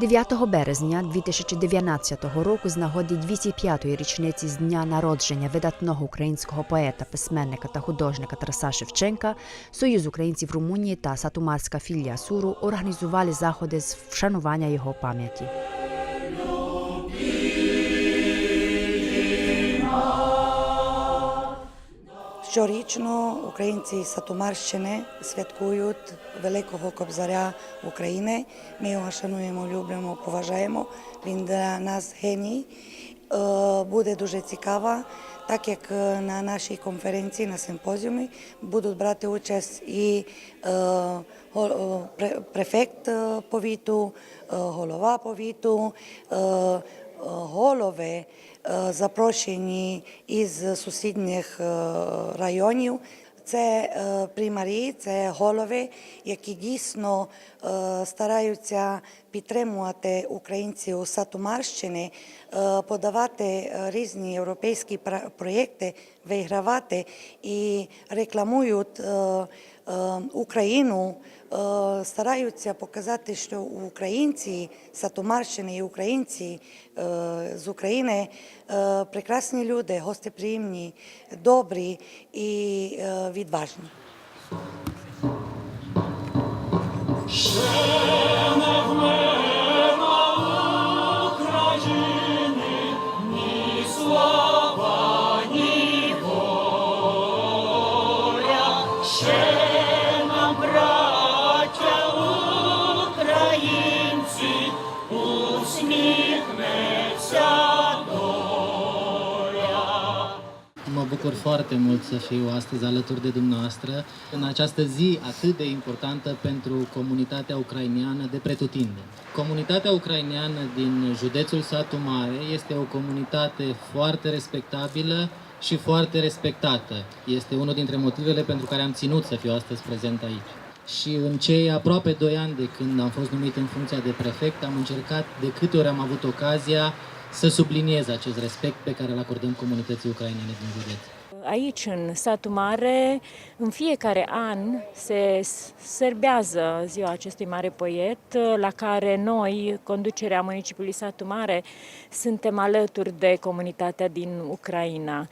9 березня 2019 року з нагоди 205-ї річниці з дня народження видатного українського поета, письменника та художника Тараса Шевченка Союз українців Румунії та Сатумарська філія Суру організували заходи з вшанування його пам'яті. Щорічно українці Сатумарщини святкують Великого Кобзаря України. Ми його шануємо, любимо, поважаємо. Він для нас геній. Е, Буде дуже цікаво, так як е, на нашій конференції, на симпозіумі будуть брати участь і е, префект повіту, голова повіту, голови е, запрошені із сусідніх е, районів. Це е, примарі, це голови, які дійсно стараються підтримувати українців Сатумарщини, е, подавати е, різні європейські проєкти, вигравати. І рекламують е, е, Україну, е, стараються показати, що українці Сатумарщини і українці е, з України е, прекрасні люди, гостеприємні, добрі і е, Mă bucur foarte mult să fiu astăzi alături de dumneavoastră în această zi atât de importantă pentru comunitatea ucraineană de pretutindeni. Comunitatea ucraineană din județul Satu Mare este o comunitate foarte respectabilă și foarte respectată. Este unul dintre motivele pentru care am ținut să fiu astăzi prezent aici. Și în cei aproape 2 ani de când am fost numit în funcția de prefect, am încercat de câte ori am avut ocazia să subliniez acest respect pe care îl acordăm comunității ucrainene din județ. Aici, în satul mare, în fiecare an se s- serbează ziua acestui mare poet, la care noi, conducerea municipiului Satul Mare, suntem alături de comunitatea din Ucraina.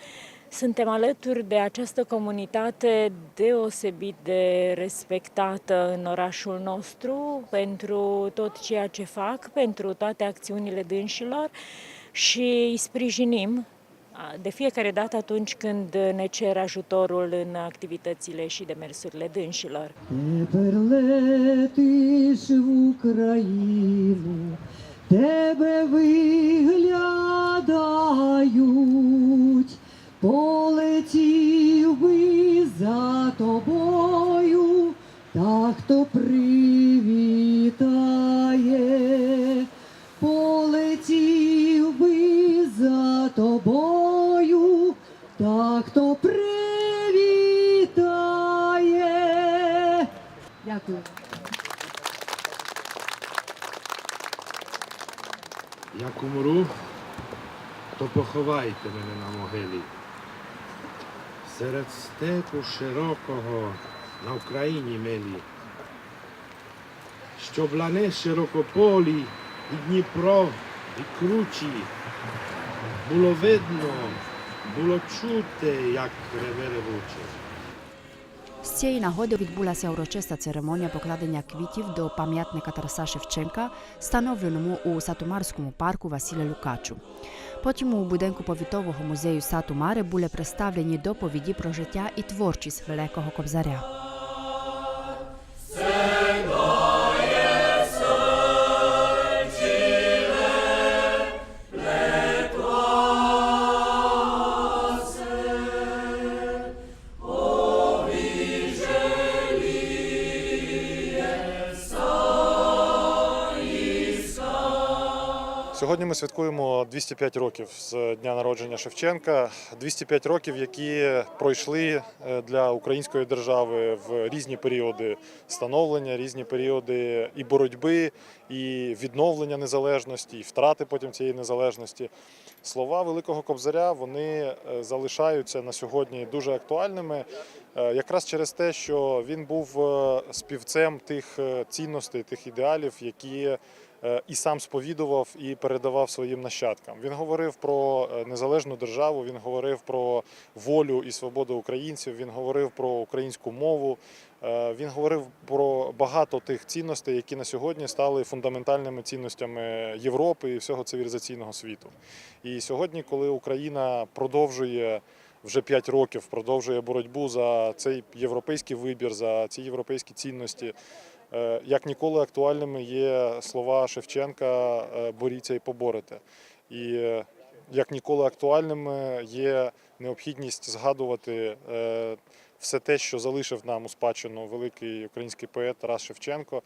Suntem alături de această comunitate deosebit de respectată în orașul nostru pentru tot ceea ce fac, pentru toate acțiunile dânșilor și îi sprijinim de fiecare dată atunci când ne cer ajutorul în activitățile și demersurile dânșilor. Тепер летиш в Україну, тебе виглядають, полетів би за тобою, та хто привітає, полетів би за тобою, та хто привітає. Дякую. Як умру, то поховайте мене на могилі. Серед степу широкого на Україні милі. що лани широкополі і Дніпро, і кручі. Було видно, було чути, як реве ревуче. Цієї нагоди відбулася урочиста церемонія покладення квітів до пам'ятника Тараса Шевченка, встановленому у Сатумарському парку Василя Лукачу. Потім у будинку повітового музею Сатумари були представлені доповіді про життя і творчість Великого Кобзаря. Сьогодні ми святкуємо 205 років з дня народження Шевченка. 205 років, які пройшли е, для української держави в різні періоди становлення, різні періоди і боротьби, і відновлення незалежності, і втрати потім цієї незалежності. Слова Великого Кобзаря вони е, залишаються на сьогодні дуже актуальними. е, Якраз через те, що він був співцем тих цінностей, тих ідеалів, які і сам сповідував і передавав своїм нащадкам. Він говорив про е, незалежну державу, він говорив про волю і свободу українців, він говорив про українську мову. Е, Він говорив про багато тих цінностей, які на сьогодні стали фундаментальними цінностями Європи і всього цивілізаційного світу. І сьогодні, коли Україна продовжує вже 5 років, продовжує боротьбу за цей європейський вибір, за ці європейські цінності. Е, Як ніколи актуальними є слова Шевченка е, боріться і поборете. І е, як ніколи актуальними є необхідність згадувати все те, що залишив нам у спадщину великий український поет Тарас Шевченко,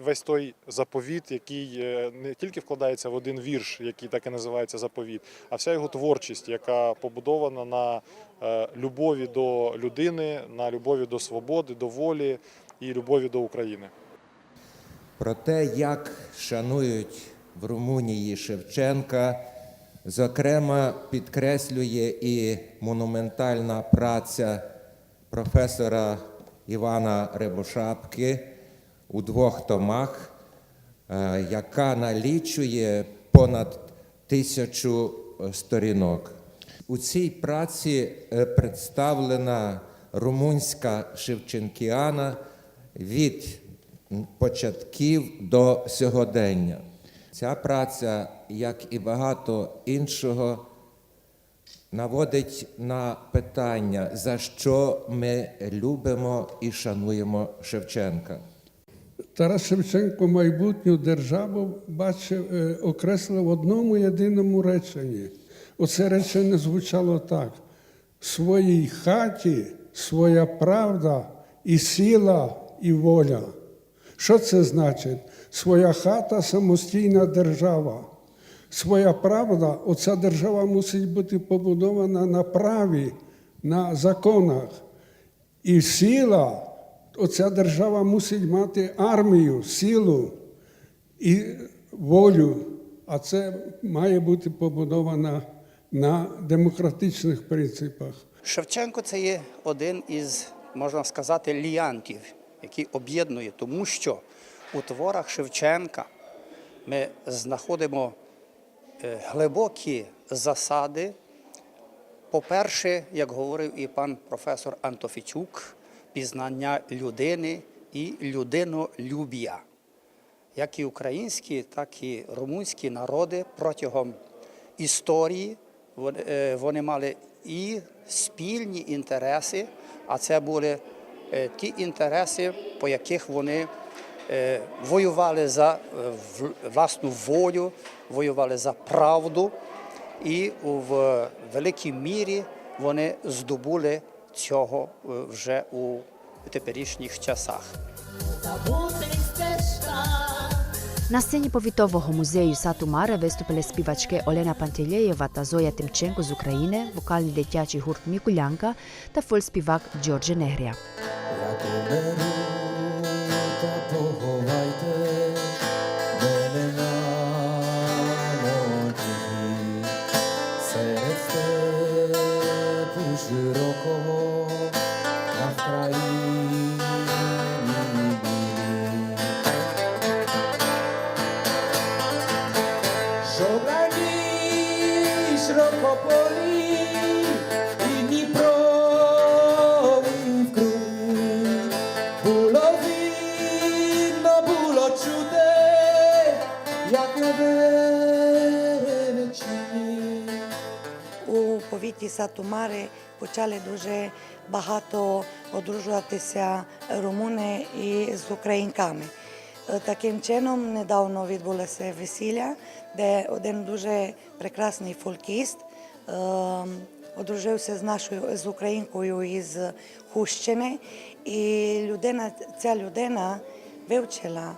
весь той заповіт, який не тільки вкладається в один вірш, який так і називається заповіт, а вся його творчість, яка побудована на любові до людини, на любові до свободи, до волі і любові до України. Про те, як шанують в Румунії Шевченка, зокрема, підкреслює і монументальна праця професора Івана Рябошапки у двох томах, е, яка налічує понад тисячу сторінок. У цій праці е, представлена румунська Шевченкіана від початків до сьогодення. Ця праця, як і багато іншого, наводить на питання, за що ми любимо і шануємо Шевченка. Тарас Шевченко майбутню державу бачив, е, окреслив в одному єдиному реченні. Оце речення звучало так: своїй хаті своя правда і сила, і воля. Що це значить? Своя хата самостійна держава. Своя правда, оця держава мусить бути побудована на праві, на законах. І сила, оця держава мусить мати армію, силу і волю. А це має бути побудовано на демократичних принципах. Шевченко це є один із, можна сказати, ліянтів, який об'єднує, тому що у творах Шевченка ми знаходимо е, глибокі засади. По-перше, як говорив і пан професор Антофічук, пізнання людини і людинолюбія. Як і українські, так і румунські народи протягом історії вони, е, мали і спільні інтереси, а це були ті інтереси, по яких вони е, воювали за е, власну волю, воювали за правду, і в великій мірі вони здобули цього е, вже у теперішніх часах. Na сцені повітового музею Сатумара виступили співачки Олена Пантелєєва та Зоя Тимченко з України, вокальний дитячий гурт Мікулянка та фольспівак Джорджі Негрія. У повіті Сатумари почали дуже багато одружуватися румуни і з українками. Таким чином, недавно відбулося весілля, де один дуже прекрасний фолкіст ем, одружився з нашою з українкою із Хущини, і людина, ця людина вивчила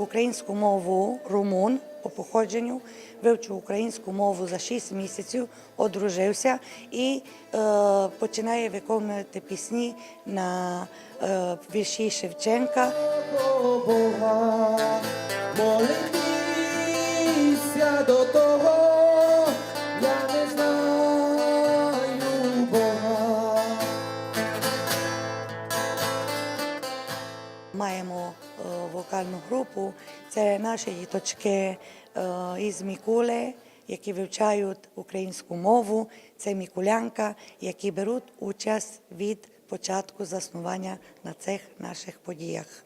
українську мову румун по походженню, вивчив українську мову за 6 місяців, одружився і е, починає виконувати пісні на е, вірші Шевченка. Бога, молитися до того. Маємо е, вокальну групу. Це наші діточки із Мікуле, які вивчають українську мову. Це Мікулянка, які беруть участь від початку заснування на цих наших подіях.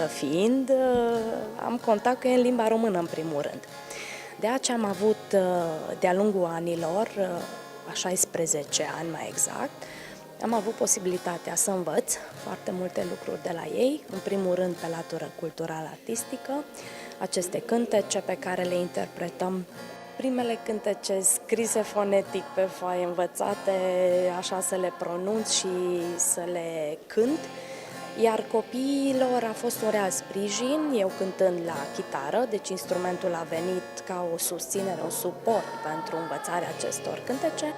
Româncă fiind, am contact cu ei în limba română în primul rând. De aceea am avut de-a lungul anilor, a 16 ani mai exact, am avut posibilitatea să învăț foarte multe lucruri de la ei, în primul rând pe latură cultural-artistică, aceste cântece pe care le interpretăm primele cântece scrise fonetic pe foaie, învățate așa să le pronunț și să le cânt, iar copiilor a fost un real sprijin, eu cântând la chitară, deci instrumentul a venit ca o susținere, un suport pentru învățarea acestor cântece.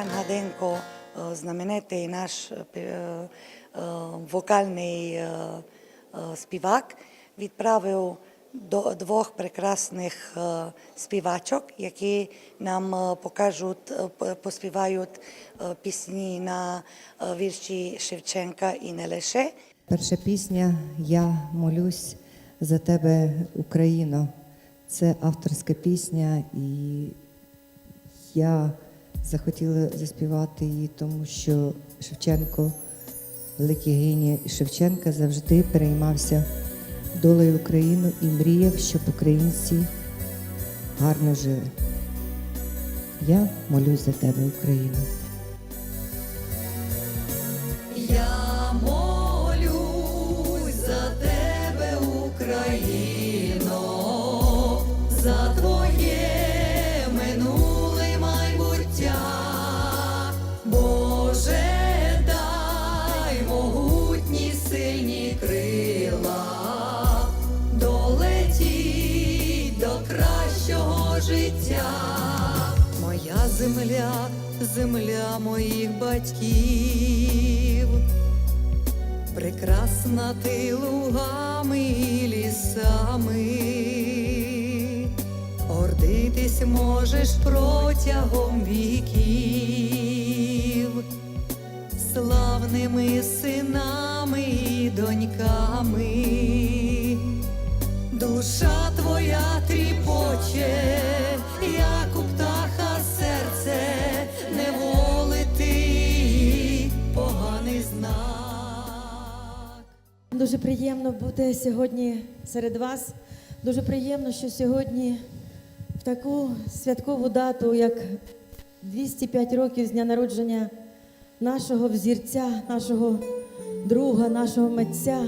Мар'ян Гаденко, знаменитий наш вокальний співак, відправив до двох прекрасних е, співачок, які нам е, покажуть, е, поспівають пісні на вірші Шевченка і не лише. Перша пісня Я молюсь за тебе, Україно. Це авторська пісня, і я захотіла заспівати її, тому що Шевченко, великий геній Шевченка, завжди переймався долею України і мріяв, щоб українці гарно жили. Я молюсь за тебе, Україно. Земля моїх батьків, прекрасна ти лугами і лісами, гордитись можеш протягом віків, славними синами і доньками. Дуже приємно бути сьогодні серед вас. Дуже приємно, що сьогодні в таку святкову дату, як 205 років з дня народження нашого взірця, нашого друга, нашого митця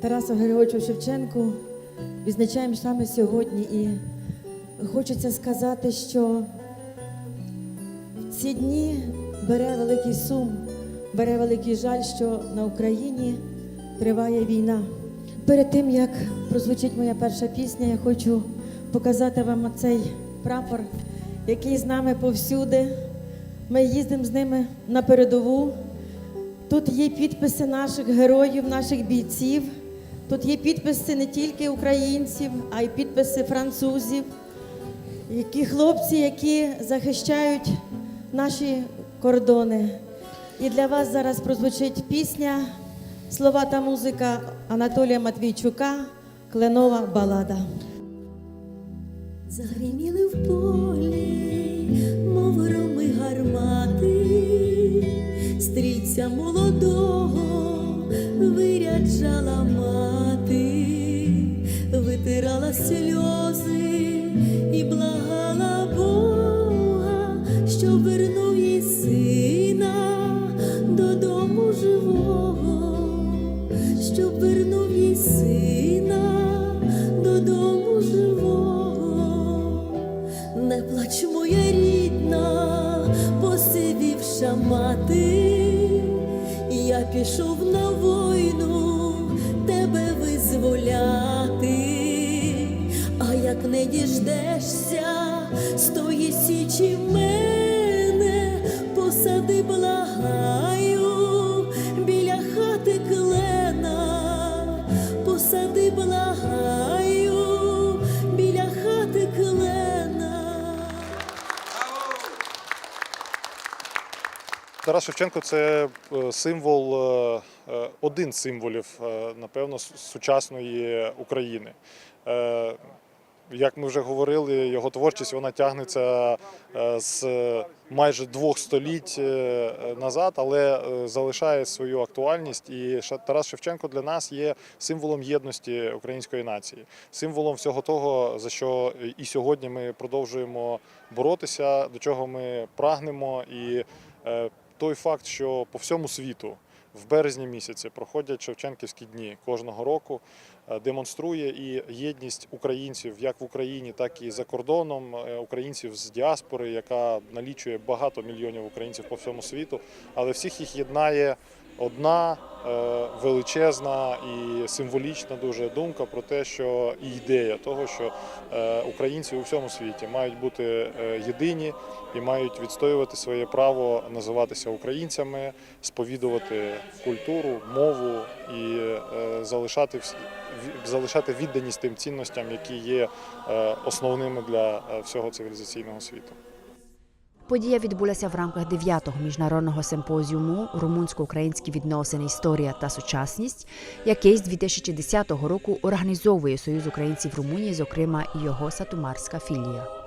Тараса Григоровича Шевченку, відзначаємо саме сьогодні. І хочеться сказати, що в ці дні бере великий сум, бере великий жаль, що на Україні триває війна. Перед тим як прозвучить моя перша пісня, я хочу показати вам оцей прапор, який з нами повсюди. Ми їздимо з ними на передову. Тут є підписи наших героїв, наших бійців. Тут є підписи не тільки українців, а й підписи французів, які хлопці, які захищають наші кордони. І для вас зараз прозвучить пісня, слова та музика Анатолія Матвійчука, Кленова балада. Загриміли в полі, мов гармати, стрільця молодого виряджала мати, витирала сльози діждешся з тої січі мене, посади благаю біля хати клена, посади благаю біля хати клена. Тарас Шевченко це е, символ, е, е, один з символів, напевно, сучасної України. Як ми вже говорили, його творчість вона тягнеться е, з майже двох століть е, назад, але е, залишає свою актуальність. І Тарас Шевченко для нас є символом єдності української нації, символом всього того, за що і сьогодні ми продовжуємо боротися, до чого ми прагнемо. І той факт, що по всьому світу в березні місяці проходять Шевченківські дні. Кожного року, е, демонструє і єдність українців як в Україні, так і за кордоном, е, українців з діаспори, яка налічує багато мільйонів українців по всьому світу, але всіх їх єднає одна е, величезна і символічна дуже думка про те, що і ідея того, що е, українці у всьому світі мають бути е, єдині і мають відстоювати своє право називатися українцями, сповідувати культуру, мову і залишати залишати відданість тим цінностям, які є основними для всього цивілізаційного світу. Подія відбулася в рамках 9-го міжнародного симпозіуму Румунсько-українські відносини, історія та сучасність, який з 2010 року організовує Союз українців Румунії, зокрема його Сатумарська філія.